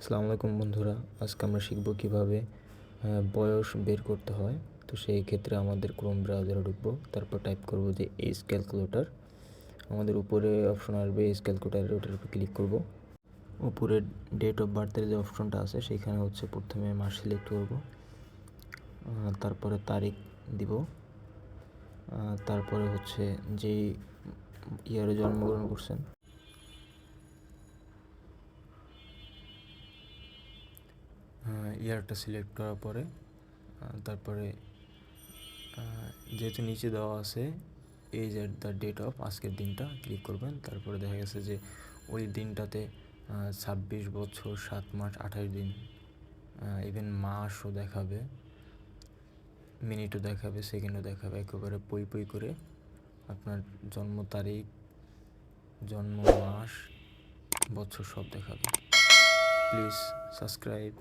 আসসালামু আলাইকুম বন্ধুরা, আজকে আমরা শিখব কীভাবে বয়স বের করতে হয়। তো সেই ক্ষেত্রে আমাদের ক্রোম ব্রাউজারে ঢুকবো, তারপর টাইপ করব যে এজ ক্যালকুলেটর আমাদের উপরে অপশন আসবে এজ ক্যালকুলেটার ওটার উপর ক্লিক করব। উপরে ডেট অফ বার্থের যে অপশনটা আছে, সেখানে হচ্ছে প্রথমে মাস সিলেক্ট করব। তারপরে তারিখ দিব। তারপরে হচ্ছে যেই ইয়ারে জন্মগ্রহণ করছেন ইয়ারটা সিলেক্ট করার পরে তারপরে যেহেতু নিচে দেওয়া আছে as at the date of আজকের দিনটা ক্লিক করবেন। তারপরে দেখা গেছে যে ওই দিনটাতে ছাব্বিশ বছর সাত মাস আঠাশ দিন ইভেন মাসও দেখাবে, মিনিটও দেখাবে, সেকেন্ডও দেখাবে, একেবারে পই পই করে আপনার জন্ম তারিখ, জন্ম মাস, বছর সব দেখাবে। Please subscribe